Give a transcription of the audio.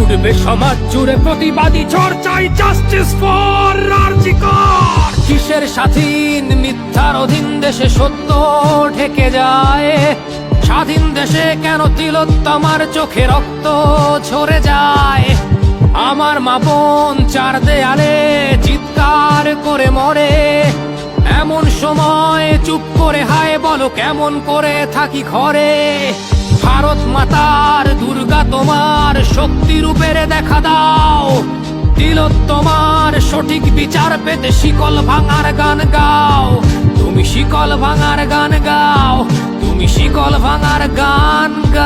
উঠবে সমাজ জুড়ে প্রতিবাদী চর্চাই জাস্টিস ফর রার্জিকর কিসের স্বাধীন মিথ্যার অধীন দেশে সত্য ঢেকে যায়? স্বাধীন দেশে কেন তিলোত্তমার চোখে রক্ত ঝরে যায়? আমার মা বোন চার দেয়ালে চিৎকার করে মরে। এমন সময় চুপ করে হায় বলো, কেমন করে থাকি ঘরে? ভারত মাতার তোমার শক্তি রূপের দেখা দাও। তিলোত্তমার সঠিক বিচার পেতে শিকল ভাঙার গান গাও। তুমি শিকল ভাঙার গান গাও। তুমি শিকল ভাঙার গান গাও